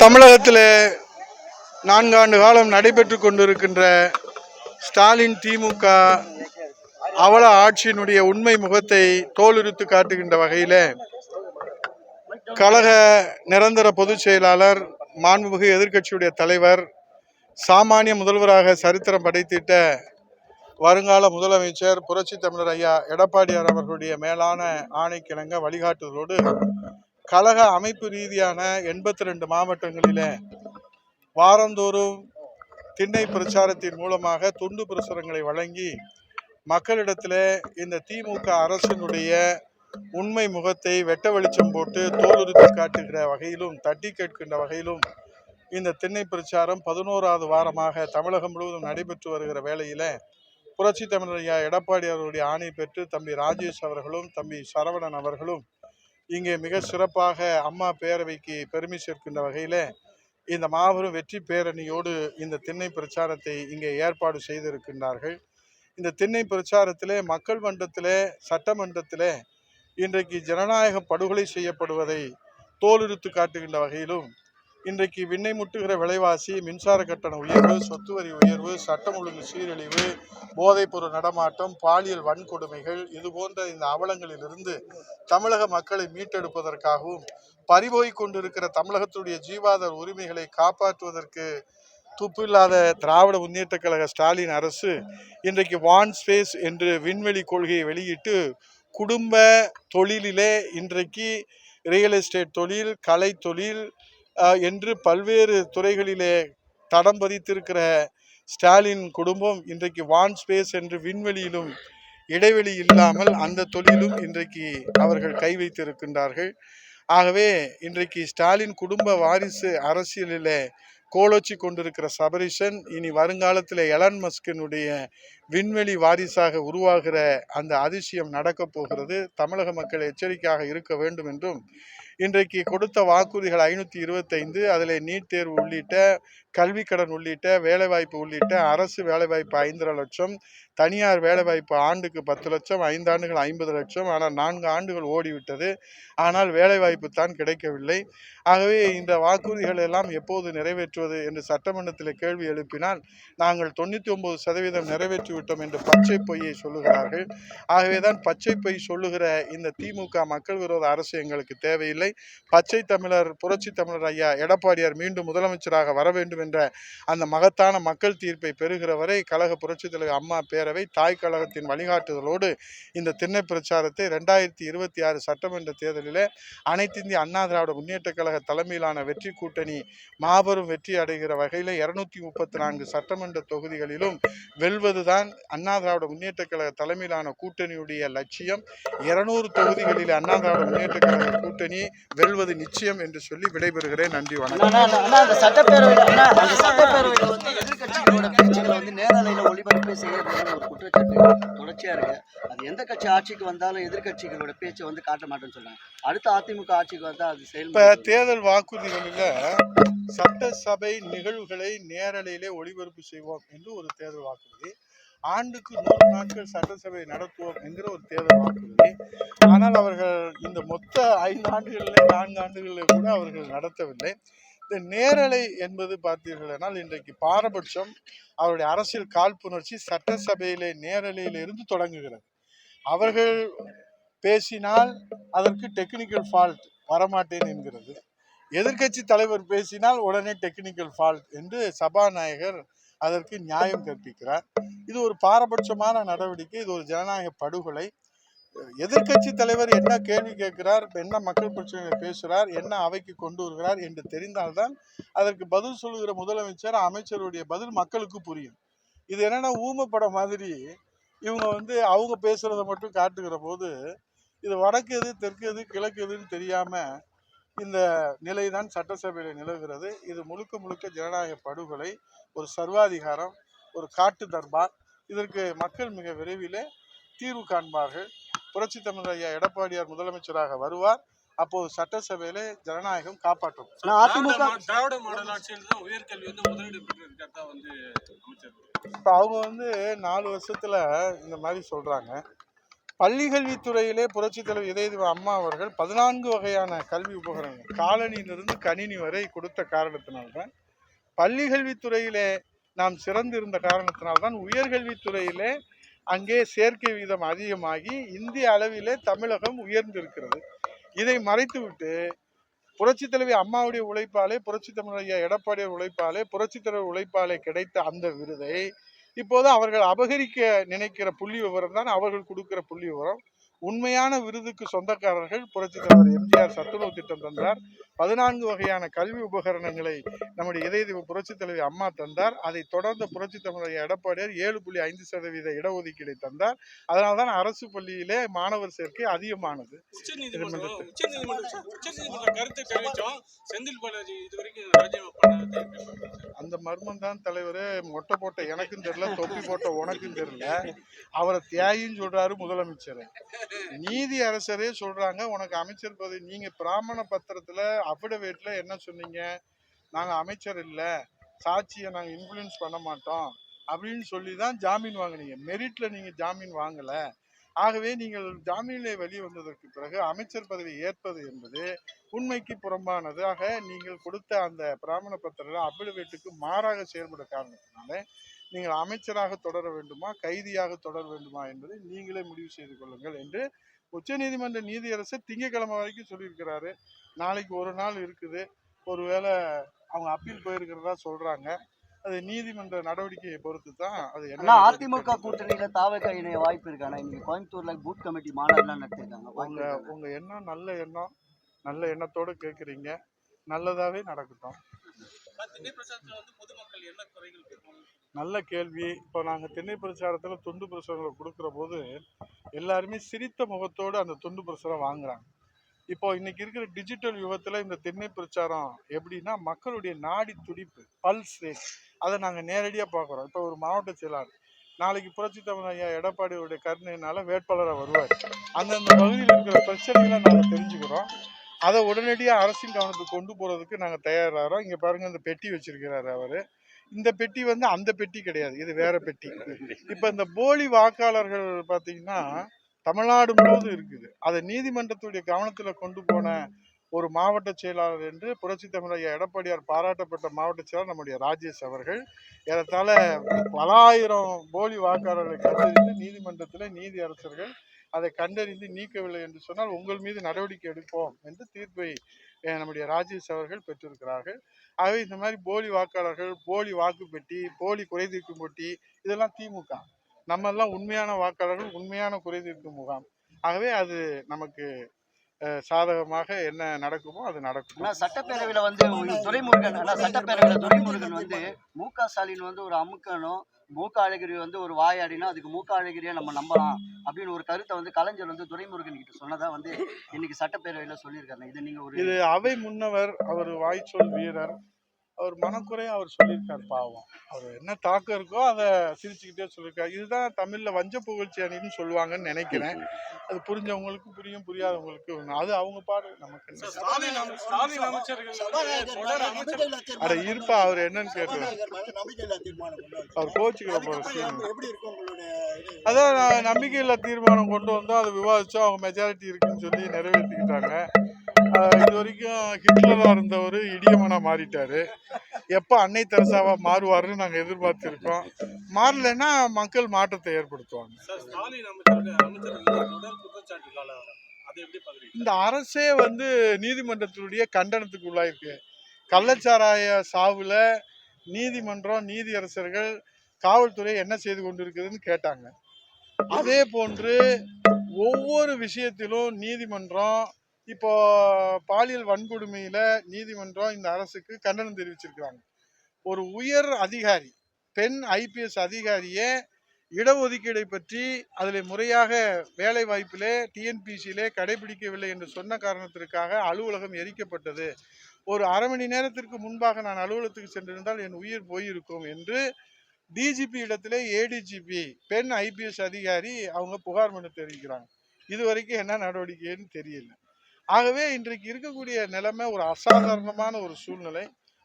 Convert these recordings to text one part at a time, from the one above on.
தமிழகத்தில் நான்காண்டு காலம் நடைபெற்று கொண்டிருக்கின்ற ஸ்டாலின் திமுக அவல ஆட்சியினுடைய உண்மை முகத்தை தோலுரித்து காட்டுகின்ற வகையில் கழக நிரந்தர பொதுச் செயலாளர் மாண்புமிகு எதிர்க்கட்சியுடைய தலைவர் சாமானிய முதல்வராக சரித்திரம் படைத்திட்ட வருங்கால முதலமைச்சர் புரட்சி தமிழர் ஐயா எடப்பாடியார் அவர்களுடைய மேலான ஆணைக்கிணங்க வழிகாட்டுதலோடு கழக அமைப்பு ரீதியான எண்பத்தி ரெண்டு மாவட்டங்களிலே வாரந்தோறும் திண்ணை பிரச்சாரத்தின் மூலமாக துண்டு பிரசுரங்களை வழங்கி மக்களிடத்தில் இந்த திமுக அரசினுடைய உண்மை முகத்தை வெட்ட வெளிச்சம் போட்டு தோலுறுத்தி காட்டுகிற வகையிலும் தட்டி கேட்கின்ற வகையிலும் இந்த திண்ணை பிரச்சாரம் பதினோராவது வாரமாக தமிழகம் முழுவதும் நடைபெற்று வருகிற வேளையில புரட்சி தமிழர் எடப்பாடி அவர்களுடைய ஆணை பெற்று தம்பி ராஜேஷ் அவர்களும் தம்பி சரவணன் அவர்களும் இங்கே மிக சிறப்பாக அம்மா பேரவைக்கு பெருமை சேர்க்கின்ற வகையில் இந்த மாபெரும் வெற்றி பேரணியோடு இந்த திண்ணை பிரச்சாரத்தை இங்கே ஏற்பாடு செய்திருக்கின்றார்கள். இந்த திண்ணை பிரச்சாரத்திலே மக்கள் மன்றத்திலே சட்டமன்றத்திலே இன்றைக்கு ஜனநாயக படுகொலை செய்யப்படுவதை தோலுரித்து காட்டுகின்ற வகையிலும் இன்றைக்கு விண்ணை முட்டுகிற விலைவாசி மின்சார கட்டண உயர்வு சொத்து வரி உயர்வு சட்டம் ஒழுங்கு சீரழிவு போதைப்பொருள் நடமாட்டம் பாலியல் வன்கொடுமைகள் இது போன்ற இந்த அவலங்களிலிருந்து தமிழக மக்களை மீட்டெடுப்பதற்காகவும் பறிபோய் கொண்டிருக்கிற தமிழகத்துடைய ஜீவாதார உரிமைகளை காப்பாற்றுவதற்கு துப்பில்லாத திராவிட முன்னேற்ற கழக ஸ்டாலின் அரசு இன்றைக்கு வான் ஸ்பேஸ் என்று விண்வெளி கொள்கையை வெளியிட்டு குடும்ப தொழிலிலே இன்றைக்கு ரியல் எஸ்டேட் தொழில் கலை தொழில் என்று பல்வேறு துறைகளிலே தடம் பதித்திருக்கிற ஸ்டாலின் குடும்பம் இன்றைக்கு வான் ஸ்பேஸ் என்று விண்வெளியிலும் இடைவெளி இல்லாமல் அந்த தொழிலும் இன்றைக்கு அவர்கள் கை வைத்திருக்கின்றார்கள். ஆகவே இன்றைக்கு ஸ்டாலின் குடும்ப வாரிசு அரசியலில் கோலோச்சி கொண்டிருக்கிற சபரிசன் இனி வருங்காலத்தில் எலன் மஸ்கினுடைய விண்வெளி வாரிசாக உருவாகிற அந்த அதிசயம் நடக்கப் போகிறது. தமிழக மக்கள் எச்சரிக்கையாக இருக்க வேண்டும் என்றும் இன்றைக்கு கொடுத்த வாக்குறுதிகள் ஐநூற்றி இருபத்தைந்து அதில் நீட் தேர்வு உள்ளிட்ட கல்வி கடன் உள்ளிட்ட வேலைவாய்ப்பு உள்ளிட்ட அரசு வேலைவாய்ப்பு ஐந்தரை லட்சம் தனியார் வேலைவாய்ப்பு ஆண்டுக்கு பத்து லட்சம் ஐந்தாண்டுகள் ஐம்பது லட்சம் ஆனால் நான்கு ஆண்டுகள் ஓடிவிட்டது. ஆனால் வேலைவாய்ப்பு தான் கிடைக்கவில்லை. ஆகவே இந்த வாக்குறுதிகள் எல்லாம் எப்போது நிறைவேற்றுவது என்று சட்டமன்றத்தில் கேள்வி எழுப்பினால் நாங்கள் தொண்ணூற்றி ஒன்பது சதவீதம் நிறைவேற்றி விட்டோம் என்று பச்சை பொய்யை சொல்லுகிறார்கள். ஆகவே தான் பச்சை பொய் சொல்லுகிற இந்த திமுக மக்கள் விரோத அரசு எங்களுக்கு தேவையில்லை. பச்சை தமிழர் புரட்சி தமிழர் ஐயா எடப்பாடியார் மீண்டும் முதலமைச்சராக வர வேண்டும் என்ற அந்த மகத்தான மக்கள் தீர்ப்பை பெறுகிற வரை கழக புரட்சித் தலைவர் அம்மா பேரவை தாய் கழகத்தின் வழிகாட்டுதலோடு இந்த திண்ணை பிரச்சாரத்தை ரெண்டாயிரத்தி இருபத்தி ஆறு சட்டமன்ற தேர்தலில் அனைத்து இந்திய அண்ணா திராவிட முன்னேற்ற கழக தலைமையிலான வெற்றி கூட்டணி மாபெரும் வெற்றி அடைகிற வகையில் இருநூத்தி முப்பத்தி நான்கு சட்டமன்ற தொகுதிகளிலும் வெல்வதுதான் அண்ணா திராவிட முன்னேற்ற கழக தலைமையிலான கூட்டணியுடைய லட்சியம். இருநூறு தொகுதிகளில் அண்ணா திராவிட முன்னேற்ற கழக கூட்டணி வெல்வது நிச்சயம் என்று சொல்லி விடைபெறுகிறேன். நன்றி வணக்கம். அந்த சட்டப்பேரவையில அண்ணா, அந்த சட்டப்பேரவையில வந்து எதிர்க்கட்சிகளோட பேச்சுகளை வந்து நேரலையில ஒளிபரப்பே செய்யறதுன்னு ஒரு குற்றச்சாட்டு தொடர்ச்சியா இருக்கு. அது எந்த கட்சி ஆட்சிக்கு வந்தாலும் எதிர்க்கட்சிகளோட பேச்சை வந்து காட்ட மாட்டேன்னு சொல்றாங்க. அடுத்த அதிமுக ஆட்சிக்கு வந்தா அது இப்ப செயல்பட தேர்தல் வாக்குறுதிகளில் சட்டசபை நிகழ்வுகளை நேரலையிலே ஒளிபரப்பு செய்வோம் என்று ஒரு தேர்தல் வாக்குறுதி. ஆண்டுக்கு நூறு நாட்கள் சட்டசபை நடத்துவோம் என்கிற ஒரு தேர்தல் வாக்குறுதி ஆனால் அவர்கள் இந்த மொத்த ஐந்து ஆண்டுகளிலே நான்கு ஆண்டுகளில் கூட அவர்கள் நடத்தவில்லை. இந்த நேரலை என்பது பார்த்தீர்களானால் இன்றைக்கு பாரபட்சம் அவருடைய அரசியல் காழ்ப்புணர்ச்சி சட்டசபையிலே நேரலையிலிருந்து தொடங்குகிறது. அவர்கள் பேசினால் அதற்கு டெக்னிக்கல் ஃபால்ட் வரமாட்டேன் என்கிறது. எதிர்க்கட்சி தலைவர் பேசினால் உடனே டெக்னிக்கல் ஃபால்ட் என்று சபாநாயகர் அதற்கு நியாயம் கற்பிக்கிறார். இது ஒரு பாரபட்சமான நடவடிக்கை இது ஒரு ஜனநாயக படுகொலை. எதிர்க்கட்சி தலைவர் என்ன கேள்வி கேட்கிறார் என்ன மக்கள் பிரச்சனைகளை பேசுகிறார் என்ன அவைக்கு கொண்டு வருகிறார் என்று தெரிந்தால்தான் அதற்கு பதில் சொல்லுகிற முதலமைச்சர் அமைச்சருடைய பதில் மக்களுக்கு புரியும். இது என்னன்னா ஊமப்படம் மாதிரி. இவங்க வந்து அவங்க பேசுறத மட்டும் காட்டுகிற போது இது வடக்கு எது தெற்கு எது கிழக்கு எதுன்னு தெரியாம இந்த நிலைதான் சட்டசபையில் நிலவுகிறது. இது முழுக்க முழுக்க ஜனநாயக படுகொலை. ஒரு சர்வாதிகாரம் ஒரு காட்டு தர்பார் இதற்கு மக்கள் மிக விரைவிலே தீர்வு காண்பார்கள். புரட்சி தமிழர் ஐயா எடப்பாடியார் முதலமைச்சராக வருவார். அப்போது சட்டசபையிலே ஜனநாயகம் காப்பாற்றும். திராவிட மா- திராவிட மாடல் ஆட்சியில் தான் உயர்கல்வி வந்து முதலீடு பெற்றிருக்கிறதா வந்து அமைச்சர் இப்போ அவங்க வந்து நாலு வருஷத்துல இந்த மாதிரி சொல்றாங்க. பள்ளிக்கல்வித்துறையிலே புரட்சித் தலைவர் இதயதேவ அம்மா அவர்கள் பதினான்கு வகையான கல்வி உபகரணங்கள். காலனியிலிருந்து கணினி வரை கொடுத்த காரணத்தினால்தான் பள்ளிக்கல்வித்துறையிலே நாம் சிறந்திருந்த காரணத்தினால்தான் உயர்கல்வித்துறையிலே அங்கே சேர்க்கை வீதம் அதிகமாகி இந்திய அளவிலே தமிழகம் உயர்ந்திருக்கிறது. இதை மறைத்துவிட்டு புரட்சி தலைவி அம்மாவுடைய உழைப்பாலே புரட்சி தமிழைய எடப்பாடியார் உழைப்பாலே புரட்சித் தலைவர் உழைப்பாலே கிடைத்த அந்த விருதை இப்போது அவர்கள் அபகரிக்க நினைக்கிற புள்ளி விவரம் தான் அவர்கள் கொடுக்கிற புள்ளி விவரம். உண்மையான விருதுக்கு சொந்தக்காரர்கள் புரட்சி தலைவர் எம்ஜிஆர் சத்துணவு திட்டம் தந்தார். பதினான்கு வகையான கல்வி உபகரணங்களை நம்முடைய இதயதேவ புரட்சித் தலைவி அம்மா தந்தார். அதை தொடர்ந்த புரட்சித் தமிழர் எடப்பாடியார் ஏழு புள்ளி ஐந்து சதவீத இடஒதுக்கீடை தந்தார். அதனால்தான் அரசு பள்ளியிலே மாணவர் சேர்க்கை அதிகமானது. அந்த மர்மம் தான் தலைவர் மொட்டை போட்ட எனக்கும் தெரியல தொப்பி போட்ட உனக்கும் தெரியல. அவரை தியாகின்னு சொல்றாரு முதலமைச்சர். நீதி அரசரே சொல்றாங்க உனக்கு அமைச்சர் பதவி நீங்க பிராமண பத்திரத்துல அஃபிடவேட்டில் என்ன சொன்னீங்க? நாங்கள் அமைச்சர் இல்லை. சாட்சியை நாங்கள் இன்ஃப்ளூயன்ஸ் பண்ண மாட்டோம். அப்படின்னு சொல்லி தான் ஜாமீன் வாங்குனீங்க. மெரிட்டில் நீங்கள் ஜாமீன் வாங்கலை. ஆகவே நீங்கள் ஜாமீனிலே வெளியே வந்ததற்கு பிறகு அமைச்சர் பதவி ஏற்பது என்பது உண்மைக்கு புறம்பானதாக நீங்கள் கொடுத்த அந்த பிராமண பத்திர அபிடவேட்டுக்கு மாறாக செயல்பட காரணத்தினால நீங்கள் அமைச்சராக தொடர வேண்டுமா? கைதியாக தொடர வேண்டுமா? என்பதை நீங்களே முடிவு செய்து கொள்ளுங்கள் என்று உச்சநீதிமன்ற நீதியரசர் திங்கட்கிழமை வரைக்கும் சொல்லியிருக்கிறாரு. நாளைக்கு ஒரு நாள் இருக்குது. ஒருவேளை அவங்க அப்பீல் போயிருக்கிறதா சொல்றாங்க. அது நீதிமன்ற நடவடிக்கையை பொறுத்து தான் அது என்ன அதிமுக கூட்டணியில தாவக இணைய வாய்ப்பு இருக்கானா இன்னைக்கு கோயம்புத்தூர்ல பூத் கமிட்டி மாநாடுலாம் நடத்திருக்காங்க. உங்க? உங்க எண்ணம் நல்ல எண்ணம். நல்ல எண்ணத்தோட கேக்குறீங்க. நல்லதாவே நடக்கட்டும். நல்ல கேள்வி. இப்போ நாங்கள் திண்ணை பிரச்சாரத்தில் துண்டு பிரசுரங்களை கொடுக்குற போது எல்லாருமே சிரித்த முகத்தோடு அந்த துண்டு பிரசுரம் வாங்குறாங்க. இப்போ இன்னைக்கு இருக்கிற டிஜிட்டல் யுகத்தில் இந்த திண்ணை பிரச்சாரம் எப்படின்னா மக்களுடைய நாடி துடிப்பு பல்ஸ் ரேட் அதை நாங்கள் நேரடியாக பார்க்குறோம். இப்போ ஒரு மாவட்ட செயலாளர் நாளைக்கு புரட்சி தமிழ் ஐயா எடப்பாடியோடைய கருணையினால வேட்பாளராக வருவார். அந்தந்த பகுதியில் இருக்கிற பிரச்சனைகளை நாங்கள் தெரிஞ்சுக்கிறோம். அதை உடனடியாக அரசின் கவனத்துக்கு கொண்டு போகிறதுக்கு நாங்கள் தயாராகிறோம். இங்கே பாருங்கள் இந்த பெட்டி வச்சிருக்கிறாரு அவர். இந்த பெட்டி வந்து அந்த பெட்டி கிடையாது. இது வேற பெட்டி. இப்போ இந்த போலி வாக்காளர்கள் பார்த்தீங்கன்னா தமிழ்நாடு முழுவதும் இருக்குது. அதை நீதிமன்றத்துடைய கவனத்தில் கொண்டு போன ஒரு மாவட்ட செயலாளர் என்று புரட்சி தமிழ் ஐயா எடப்பாடியார் பாராட்டப்பட்ட மாவட்ட செயலாளர் நம்முடைய ராஜேஷ் அவர்கள் ஏறத்தாழ பல ஆயிரம் போலி வாக்காளர்களை கண்டறிந்து நீதிமன்றத்தில் நீதி அரசர்கள் அதை கண்டறிந்து நீக்கவில்லை என்று சொன்னால் உங்கள் மீது நடவடிக்கை எடுப்போம் என்று தீர்ப்பை நம்முடைய ராஜேஷ் அவர்கள் பெற்றிருக்கிறார்கள். ஆகவே இந்த மாதிரி போலி வாக்காளர்கள் போலி வாக்குப்பெட்டி போலி குறைதீர்க்கும் பெட்டி இதெல்லாம் திமுக. நம்ம எல்லாம் உண்மையான வாக்காளர்கள் உண்மையான குறைதீர்க்கும் முகாம். ஆகவே அது நமக்கு சாதகமாக என்ன நடக்குமோ அது நடக்கும். ஆனா சட்டப்பேரவையில வந்து ஒரு துரைமுருகன் ஆனா சட்டப்பேரவையில துரைமுருகன் வந்து மு க ஸ்டாலின் வந்து ஒரு அமுக்கனும் மு க அழகிரி வந்து ஒரு வாயாடினா அதுக்கு மு க அழகிரியை நம்ம நம்பலாம் அப்படின்னு ஒரு கருத்தை வந்து கலைஞர் வந்து துரைமுருகன் கிட்ட சொன்னதா வந்து இன்னைக்கு சட்டப்பேரவையில சொல்லியிருக்காங்க இது நீங்க ஒரு இது அவை முன்னவர் அவர் வாய்ச்சொல் வீரர் அவர் மனக்குறைய அவர் சொல்லியிருக்கார் பாவம். அவர் என்ன தாக்கம் இருக்கோ அதை சிரிச்சுக்கிட்டே சொல்லியிருக்காரு. இதுதான் தமிழ்ல வஞ்ச புகழ்ச்சி அணின்னு சொல்லுவாங்கன்னு நினைக்கிறேன். அது புரிஞ்சவங்களுக்கு புரியும் புரியாதவங்களுக்கு. அது அவங்க பாடு. நமக்கு அட இருப்பா அவர் என்னன்னு கேட்கலாம் அவர் கோச்சுக்கிற சீன். அதான் நான் நம்பிக்கையில்லா தீர்மானம் கொண்டு வந்தோம் அதை விவாதிச்சோம் அவங்க மெஜாரிட்டி இருக்குன்னு சொல்லி நிறைவேற்றிக்கிட்டாங்க இது வரைக்கும் ஹிட்லரா இருந்தவர் இடியமனா மாறிட்டாரு. எப்போ அன்னை தெரசாவா மாறுவாருன்னு நாங்கள் எதிர்பார்த்திருக்கோம். மாறலைன்னா மக்கள் மாற்றத்தை ஏற்படுத்துவாங்க. இந்த அரசே வந்து நீதிமன்றத்தினுடைய கண்டனத்துக்கு உள்ளாயிருக்கு. கள்ளச்சாராய சாவுல நீதிமன்றம் நீதியரசர்கள் காவல்துறை என்ன செய்து கொண்டிருக்குதுன்னு கேட்டாங்க. அதே போன்று ஒவ்வொரு விஷயத்திலும் நீதிமன்றம் இப்போ பாலியல் வன்கொடுமையில நீதிமன்றம் இந்த அரசுக்கு கண்டனம் தெரிவிச்சிருக்கிறாங்க. ஒரு உயர் அதிகாரி பெண் ஐபிஎஸ் அதிகாரியே இடஒதுக்கீடை பற்றி அதில் முறையாக வேலை வாய்ப்பிலே டிஎன்பிசியிலே கடைபிடிக்கவில்லை என்று சொன்ன காரணத்திற்காக அலுவலகம் எரிக்கப்பட்டது. ஒரு அரை மணி நேரத்திற்கு முன்பாக நான் அலுவலகத்துக்கு சென்றிருந்தால் என் உயிர் போயிருக்கும் என்று டிஜிபி இடத்திலே ஏடிஜிபி பெண் ஐபிஎஸ் அதிகாரி அவங்க புகார் மனு தெரிவிக்கிறாங்க. இது வரைக்கும் என்ன நடவடிக்கைன்னு தெரியல. ஆகவே இன்றைக்கு இருக்கக்கூடிய நிலைமை ஒரு அசாதாரணமான ஒரு சூழ்நிலை.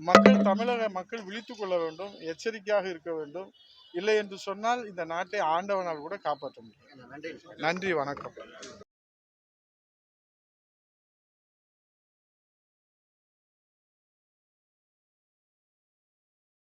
மக்கள் தமிழக மக்கள் விழித்துக் கொள்ள வேண்டும் எச்சரிக்கையாக இருக்க வேண்டும். இல்லை என்று சொன்னால் இந்த நாட்டை ஆண்டவனால் கூட காப்பாற்ற முடியும். நன்றி. நன்றி வணக்கம்.